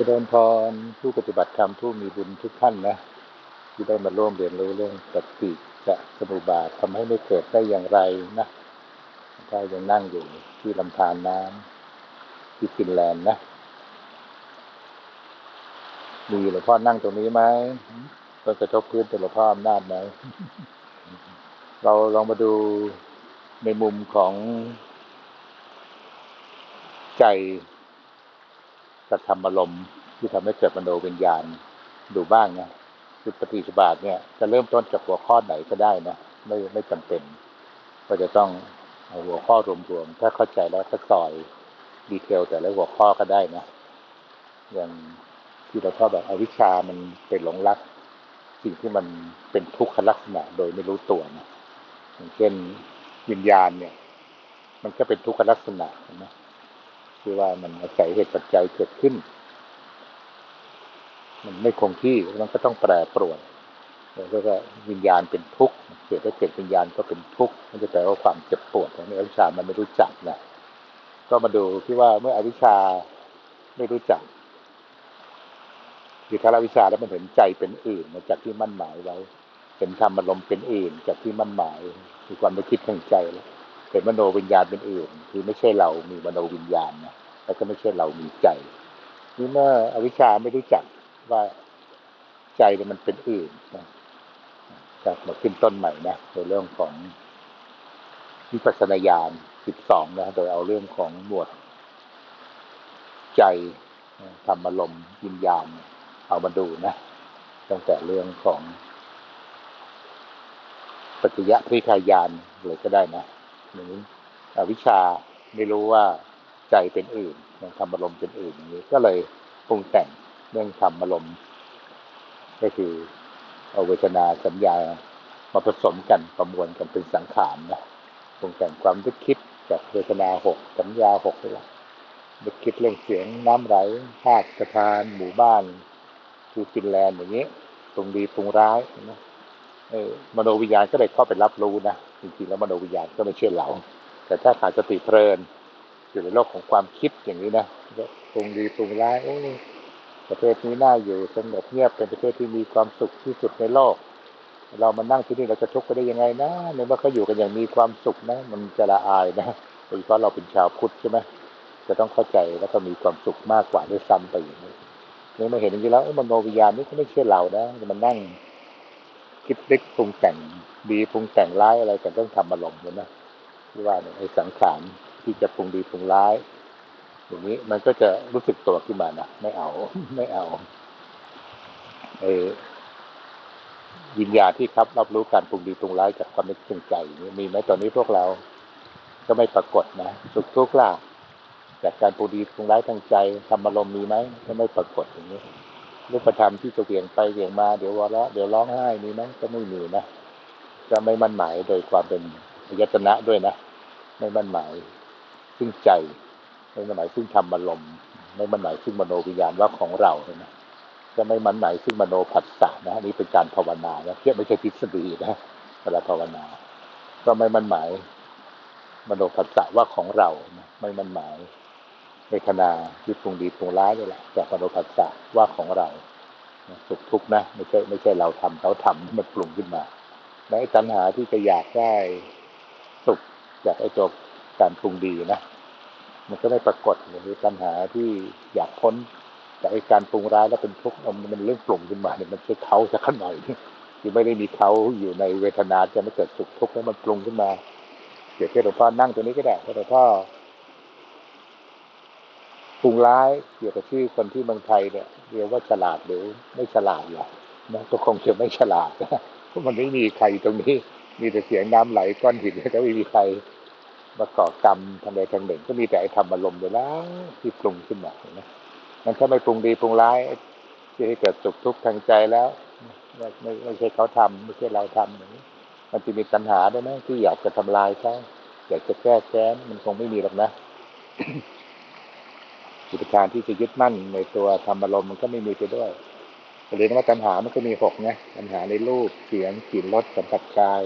จริญพรผู้ปฏิบัติธรรมผู้มีบุญทุกท่านนะ ที่ได้มาร่วมเรียนรู้เรื่องสติจะสมุบาททำให้ไม่เกิดได้อย่างไรนะถ้ายังนั่งอยู่ที่ลำธารน้ำที่ฟินแลนด์นะมีหลวงพ่อนั่งตรงนี้ไหมต้นกระทบพื้นเป็นหลวงพ่ออำนาจไหมเราลองมาดูในมุมของใจ กับธรรมอารมณ์ที่ทำให้เกิดมโนวิญญาณดูบ้างนะคือปฏิสบาทเนี่ยจะเริ่มต้นจากหัวข้อไหนก็ได้นะไม่ไม่จำเป็น ก็จะต้องเอาหัวข้อรวมๆถ้าเข้าใจแล้วก็ซอยดีเทลแต่ละหัวข้อก็ได้นะอย่างที่เราชอบแบบอวิชชามันเป็นหลงรัก สิ่งที่มันเป็นทุกขลักษณะโดยไม่รู้ตัวนะอย่างเช่นวิญญาณเนี่ย มันก็เป็นทุกขลักษณะนะ คือว่ามันอาศัยเหตุปัจจัยเกิดขึ้น มันไม่คงที่มันก็ต้องแปรปรวนแล้วก็วิญญาณเป็นทุกข์เกิดถ้าเกิดวิญญาณก็เป็นทุกข์มันจะแปลว่าความเจ็บปวดของอวิชามันไม่รู้จักนะก็มาดูที่ว่าเมื่ออวิชาไม่รู้จักคือถ้าอวิชาแล้วมันเห็นใจเป็นอื่นมาจากที่มั่นหมายไว้เห็นธรรมอารมณ์เป็นอื่นจากที่มั่นหมายมีความไม่คิดทางใจแล้ว เห็นมโนวิญญาณเป็นอื่น คือไม่ใช่เรามีมโนวิญญาณนะแล้วก็ไม่ใช่เรามีใจนี่เมื่ออวิชชาไม่รู้จักว่าใจมันเป็นอื่นนะจากมาขึ้นต้นใหม่นะในเรื่องของวิปัสสนาญาณสิบสองนะโดยเอาเรื่องของหมวด ใจธรรมอารมวิญญาณ เอามาดูนะตั้งแต่เรื่องของปัจจยะพริคายานเลยก็ได้นะ หรืออวิชาไม่รู้ว่าใจเป็นอื่นธรรมอารมณ์เป็นอื่นอย่างนี้ ก็เลยปรุงแต่งเรื่องธรรมอารมณ์ก็คือเอาเวทนาสัญญามาผสมกันประมวลกันเป็นสังขารนะปรุงแต่งความนึกคิดจากเวทนาหกสัญญาหกนี่แหละนึกคิดเรื่องเสียงน้ำไหลธาตุสถาน หมู่บ้านคือฟินแลนด์อย่างนี้ปรุงดีปรุงร้ายนะเออมโนวิญญาณก็เลยเข้าไปรับรู้นะ จริงๆแล้วมโนวิญญาณก็ไม่ใช่เรา แต่ถ้าขาดสติเพลิน อยู่ในโลกของความคิดอย่างนี้นะปรุงดีปรุงร้ายโอ้ประเทศนี้น่าอยู่สงบเงียบเป็นประเทศที่มีความสุขที่สุดในโลก เรามานั่งที่นี่เราจะทุกข์ไปได้ยังไงนะในเมื่อเขาอยู่กันอย่างมีความสุขนะ มันจะละอายนะโดยเฉพาะเราเป็นชาวพุทธใช่ไหมจะต้องเข้าใจแล้วก็มีความสุขมากกว่าด้วยซ้ำไปอย่างนี้นี่มาเห็นอย่างนี้แล้วมโนวิญญาณนี่ก็ไม่ใช่เรานะมันนั่ง คิดเล็กปรุงแต่งดีปรุงแต่งร้ายอะไรแต่ต้องทำอารมณ์เลยนะที่ว่าเนี่ยไอ้สังขารที่จะปรุงดีปรุงร้ายอย่างนี้มันก็จะรู้สึกตัวขึ้นมานะไม่เอา ไม่เอาเออวิญญาณที่ครับ รับรู้การปรุงดีปรุงร้ายจากความนึกถึงใจนี้มีไหมตอนนี้พวกเรา ก็ไม่ปรากฏนะสุขทุกข์ล่ะจากการปรุงดีปรุงร้ายทางใจทำอารมณ์มีไหมก็ไม่ปรากฏอย่างนี้ รูปธรรมที่จะเวี่ยงไปเวี่ยงมา เดี๋ยววอละเดี๋ยวร้องไห้มีไหมก็ไม่มีนะจะไม่มั่นหมายโดยความเป็นยตนะด้วยนะไม่มั่นหมายซึ่งใจไม่มันหมายซึ่งธรรมอารมณ์ไม่มันหมายซึ่งมโนวิญญาณว่าของเราเนะจะไม่มันหมายซึ่งมโนผัสสะนะนี่เป็นการภาวนานะเทียไม่ใช่ทฤษฎีนะเวลาภาวนา ก็ไม่มันหมายมโนผัสสะว่าของเรานะไม่มันหมาย เวทนาที่ปรุงดีปรุงร้ายนี่แหละจากมโนผัสสะว่าของเราสุขทุกข์นะไม่ใช่ไม่ใช่เราทำเขาทำมันปรุงขึ้นมาในตัณหาที่จะอยากได้สุขจากไอ้ตัวการปรุงดีนะมันก็ไม่ปรากฏหรือปัญหาที่อยากพ้นจากการปรุงร้ายแล้วเป็นทุกข์มันเรื่องปรุงขึ้นมาเนี่ยมันจะเขาสักหน่อยที่ไม่ได้มีเขาอยู่ในเวทนาจะไม่เกิดสุขทุกข์แล้วมันปรุงขึ้นมาเดี๋ยวหลวงพ่อนั่งตัวนี้ก็ได้หลวงพ่อ ปรุงร้ายเกี่ยวกับชื่อคนที่เมืองไทยเนี่ยเรียกว่าฉลาดหรือไม่ฉลาดหรอกนะก็คงจะไม่ฉลาดเพราะมันไม่มีใครตรงนี้ มีแต่เสียงน้ำไหลก้อนหินก็ไม่มีใครมาก่อกรรมทางใดทางหนึ่ง ก็มีแต่ไอ้ธรรมอารมณ์เดียวแล้วที่ปรุงขึ้นมานไหมมันถ้าไม่ปรุงดีปรุงร้ายที่ให้เกิดสุขทุกข์ทางใจแล้วไม่ไม่ใช่เขาทำไม่ใช่เราทำอย่างนี้มันจะมีปัญหาได้ไหมที่อยากจะทำลายเขาอยากจะแก้แค้นมันคงไม่มีหรอกนะ จิตการที่จะยึดมั่นในตัวธรรมอารมณ์มันก็ไม่มีไปด้วยเรียนว่าปัญหามันก็มีหกนะปัญหาในรูปเสียงกลิ่นรสสัมผัสกาย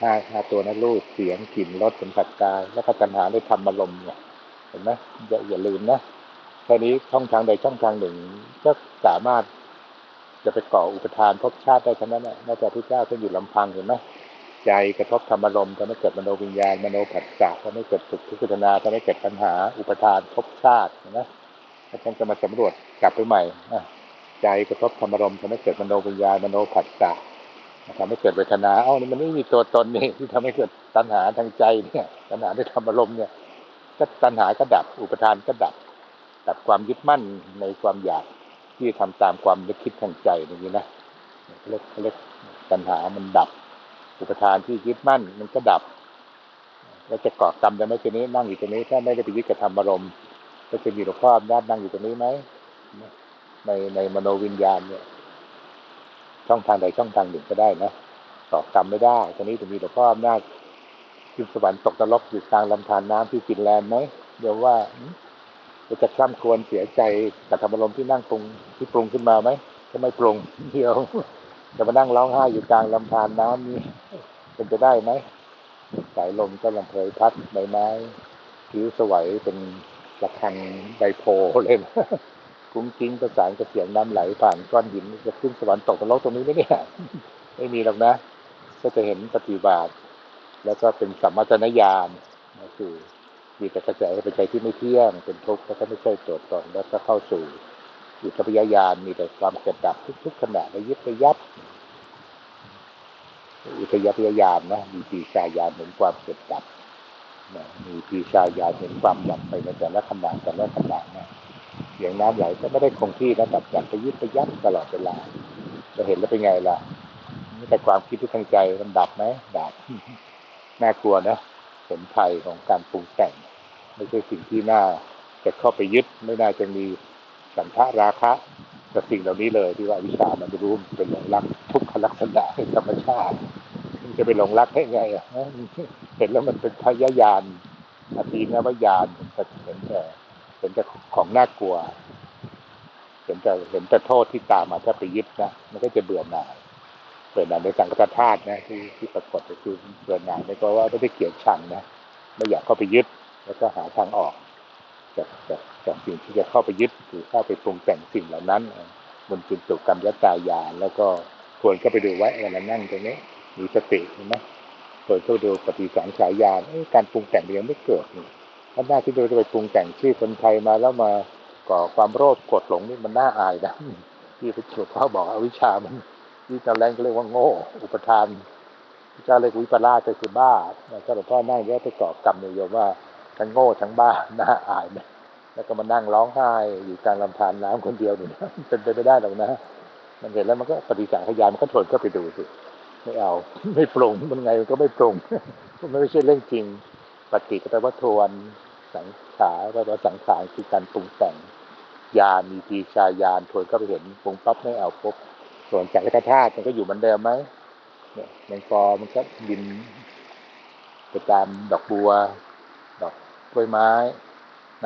ห้าห้าตัวนั้นรูปเสียงกลิ่นรสสัมผัสกาย แล้วก็ปัญหาได้ทำอารมณ์เนี่ยเห็นไหมอย่าอย่าลืมนะแค่นี้ช่องทางใดช่องทางหนึ่ง ก็สามารถจะไปก่ออุปทานภพชาติได้ทั้งนั้นแหละนอกจากพระเจ้าท่านอยู่ลำพังเห็นไหม ใจกระทบธรรมอารมณ์ทำให้เกิดมโนวิญญาณมโนผัสสะทำให้เกิดสุขทุกขเวนาทำให้เกิดปัญหาอุปทานภพชาตินไหมแล้วท่านจะมาสำรวจกลับไปใหม่อใจกระทบธรรมอารมณ์ทำให้เกิดมโนวิญญาณมโนผัสสะทำให้เกิดเวทนาเอ้านี่มันไม่มีตัวตนนี่ที่ทำให้เกิดตัณหาทางใจเนี่ยตัณหาในธรรมอารมณ์เนี่ยก็ตัณหาก็ดับ อุปทานก็ดับ ดับความยึดมั่นในความอยากที่ทำตามความนึกคิดทางใจอย่างนี้นะเรียกเรียกตัณหามันดับ อุปทานที่ยึดมั่น มันก็ดับแล้วจะเกาะกรรมได้ไหมทีนี้นั่งอยู่ตรงนี้ ถ้าไม่ได้ไปยึดกับธรรมอารมณ์ก็จะมีหลวงพ่ออำนาจนั่งอยู่ตรงนี้ไหมในในมโนวิญญาณเนี่ย ช่องทางใดช่องทางหนึ่งก็ได้นะต่อกรรมไม่ได้ตรงนี้จะมีหลวงพ่ออำนาจขึ้นสวรรค์ตกนรกอยู่กลางลำธารน้ำที่ฟินแลนด์ไหมเดี๋ยวว่าจะคล่ำครวญเสียใจกับธรรมอารมณ์ที่นั่งปรุงที่ปรุงขึ้นมาไหมจะไม่ปรุงเดียว จะมานั่งร้องไห้อยู่กลางลำธารน้ำนี้เป็นจะได้ไหมสายลมก็ลำเพยพัดใบไม้ผิวสวยเป็นระฆังไดโพเลยนะกุ้งกิ้งประสานกับเสียงน้ำไหลผ่านก้อนหินจะขึ้นสวรรค์ตกนรกตรงนี้ไหมเนี่ยไม่มีหรอกนะ ก็จะเห็นปฏิบัติแล้วก็เป็นสัมมาจนญาณนะคือมีแต่กระแสเป็นใจที่ไม่เที่ยงเป็นทุกข์แล้วก็ไม่ใช่ตัวตนแล้วก็เข้าสู่ อุทพยญาณมีแต่ความเกิดดับทุกๆขณะระยิบระยับอุทยพยญาณนะมีปีชาญาเห็นความเกิดดับนะมีปีชาญาเห็นความดับไปในแต่ละขณะแต่ละขณะนะเสียงน้ำไหลก็ไม่ได้คงที่นะดับดับไปยิบไปยับตลอดเวลาจะเห็นแล้วเป็นไงล่ะนี่แต่ความคิดที่ทางใจมันดับไหมดับน่ากลัวนะผลภัยของการปรุงแต่ง ไม่ใช่สิ่งที่น่าจะเข้าไปยึดไม่น่าจะมี สันทะราคะกับสิ่งเหล่านี้เลยที่ว่าวิชามันไม่รู้มันเป็นหลงรักทุกขลักษณะธรรมชาติมันจะไปหลงรักได้ไงอะเห็นแล้วมันเป็นพยายานอธีนวายานเห็นแต่เห็นแต่เห็นแต่ของน่ากลัว เห็นแต่เห็นแต่โทษที่ตามมาถ้าไปยึดนะมันก็จะเบื่อหน่ายเบื่อหน่ายในสังกัตธาตุนะที่ที่ปรากฏก็คือเบื่อหน่ายไม่ก็ว่าไม่ได้เกลียดชังนะไม่อยากเข้าไปยึดแล้วก็หาทางออก จากจากจากสิ่งที่จะเข้าไปยึดหรือเข้าไปปรุงแต่งสิ่งเหล่านั้นมันเป็นตุกรรมยตายานแล้วก็ควรก็ไปดูไว้เวลานั่งตรงนี้มีสติเห็นไหมเปิดเข้าดูปฏิสังขายานการปรุงแต่งยังไม่เกิดนี่ถ้าหน้าที่เราจะไปปรุงแต่งชื่อคนไทยมาแล้วมาก่อความโลภกดหลงนี่มันน่าอายนะที่พระเจ้าพ่อบอกอวิชามันที่ตาแรงก็เรียกว่าโง่ อุปทานพระเจ้าเรียกวิปลาสก็คือบ้าถ้าหลวงพ่อนั่งแล้วไปก่อกรรมเนี่ยโยมว่า ทั้งโง่ทั้งบ้าน่าอายนะแล้วก็มานั่งร้องไห้อยู่กลางลำธารน้ำคนเดียวนี่นะเป็นไปไม่ได้หรอกนะ มันเห็นแล้วมันก็ปฏิสังขยานมันก็ทนก็ไปดูสิไม่เอา ไม่ปรุงมันไงมันก็ไม่ปรุงมันไม่ใช่เรื่องจริง ปฏิก็แปลว่าทวนสังขารแปลว่าสังขารคือการปรุงแต่งญามีปีชายานทวนก็ไปเห็นปรุงปั๊บไม่เอาปุ๊บส่วนจากกธาตุมันก็อยู่เหมือนเดิมไหมเนี่ยแมงปอมันก็บินไปตามดอกบัว กล้วยไม้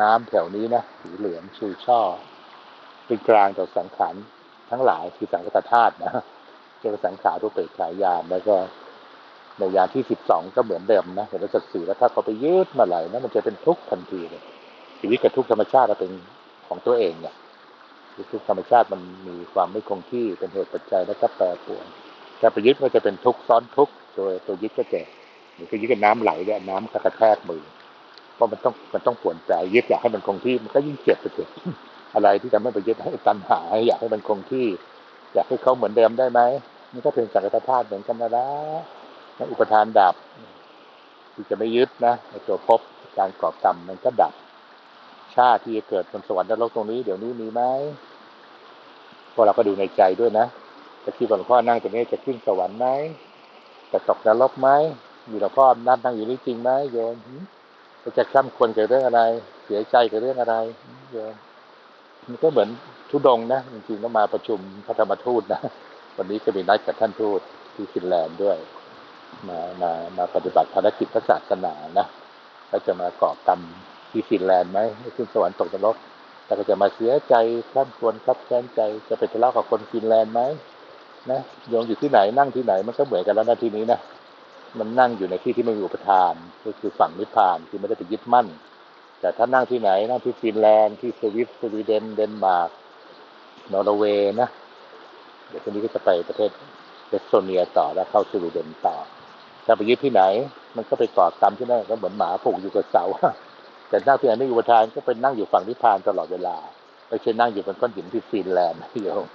น้ำแถวนี้นะสีเหลืองชูช่อ เป็นกลางต่อสังขารทั้งหลายคือสังกัตธาตุนะเจอสังขารรูปเปกขายานแล้วก็ในยานที่สิบสองก็เหมือนเดิมนะเห็นแล้วสัตว์สี่แล้วถ้าเขาไปยึดมาไหลนะมันจะเป็นทุกข์ทันทีเลยชีวิตกับทุกธรรมชาติเป็นของตัวเองเนี่ยทุกธรรมชาติมันมีความไม่คงที่เป็นเหตุปัจจัยแล้วก็แปรปรวนถ้าไปยึดมันจะเป็นทุกข์ซ้อนทุกข์ตัวตัวยึดก็จะเหมือนกับยึดกับน้ำไหลเนี่ยน้ำก็กระแทกมือ เพราะมันต้องมันต้องปวนใจยึดอยากให้มันคงที่มันก็ยิ่งเจ็บไปเถอะอะไรที่ทำให้ไปยึดให้ตัณหาอยากให้มันคงที่ อยากให้เขาเหมือนเดิมได้ไหมนี่ก็เป็นสังกัตธาตุเหมือนกันนะละอุปทานดับที่จะไม่ยึดนะในตัวภพการก่อกรรมมันก็ดับ ชาติที่จะเกิดบนสวรรค์นรกตรงนี้เดี๋ยวนี้มีไหมพวกเราก็ดูในใจด้วยนะจะคิดว่าหลวงพ่อนั่งตรงนี้จะขึ้นสวรรค์ไหมจะตกนรกไหมมีหลวงพ่อนัดนั่งอยู่นี่จริงไหมโยม จะคล่ำควรกับเรื่องอะไร เสียใจกับเรื่องอะไรมโยมมันก็เหมือนทุดงนะจริงๆก็มาประชุมพระธรรมทูตนะวันนี้ก็มีนัดกับท่านทูตที่ฟินแลนด์ด้วย มามามาปฏิบัติภารกิจพระศาสนานะก็จะมาก่อกรรมที่ฟินแลนด์ไหมขึ้นสวรรค์ตกนรกแต่ก็จะมาเสียใจข้ามควรครับแค้นใจจะไปทะเลาะกับคนฟินแลนด์ไหมนะโยมอยู่ที่ไหนนั่งที่ไหนมันก็เหมือนกันแล้วนะทีนี้นะ มันนั่งอยู่ในที่ที่ไม่มีอุปทาน ก็คือฝั่งนิพพานคือไม่ได้ไปยึดมั่น แต่ถ้านั่งที่ไหนนั่งที่ฟินแลนด์ที่สวิตสวีเดนเดนมาร์กนอร์เวย์นะเดี๋ยวคนนี้ก็จะไปประเทศเอสโตเนียต่อแล้วเข้าสวีเดนต่อถ้าไปยึดที่ไหน มันก็ไปก่อกรรมที่นั่นก็เหมือนหมาผูกอยู่กับเสาแต่นั่งที่ไหนไม่อยู่บนทางก็เป็นนั่งอยู่ฝั่งนิพพานตลอดเวลาไม่ใช่นั่งอยู่บนก้อนหินที่ฟินแลนด์นะโยม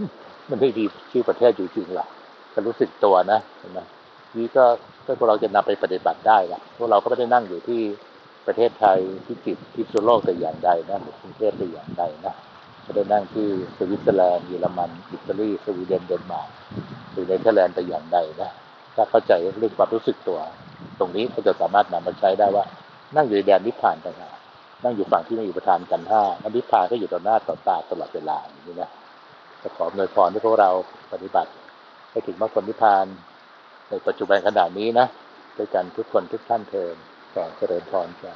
มันไม่มีชื่อประเทศอยู่จริงหรอกก็รู้สึกตัวนะเห็นไหม นี่ก็ก็พวกเราจะนำไปปฏิบัติได้ละพวกเราก็ไม่ได้นั่งอยู่ที่ประเทศไทยที่จิตที่สุโลกแต่อย่างใดนะหรือกรุงเทพแต่อย่างใดนะไม่ได้นั่งที่สวิตเซอร์แลนด์เยอรมันอิตาลีสวีเดนเดนมาร์กหรือเนเธอร์แลนด์แต่อย่างใดนะถ้าเข้าใจเรื่องความรู้สึกตัว ตรงนี้ก็จะสามารถนำมาใช้ได้ว่า นั่งอยู่ในแดนนิพพานต่างหากนั่งอยู่ฝั่งที่ไม่อยู่ประทานกันห้าอันนิพพานก็อยู่ต่อหน้าต่อตาตลอดเวลาอย่างนี้นะจะขออวยพรให้พวกเราปฏิบัติ ให้ถึงมรรคผลนิพพาน ในปัจจุบันขณะนี้นะด้วยกันทุกคนทุกท่านเทินขอเจริญพรจ้า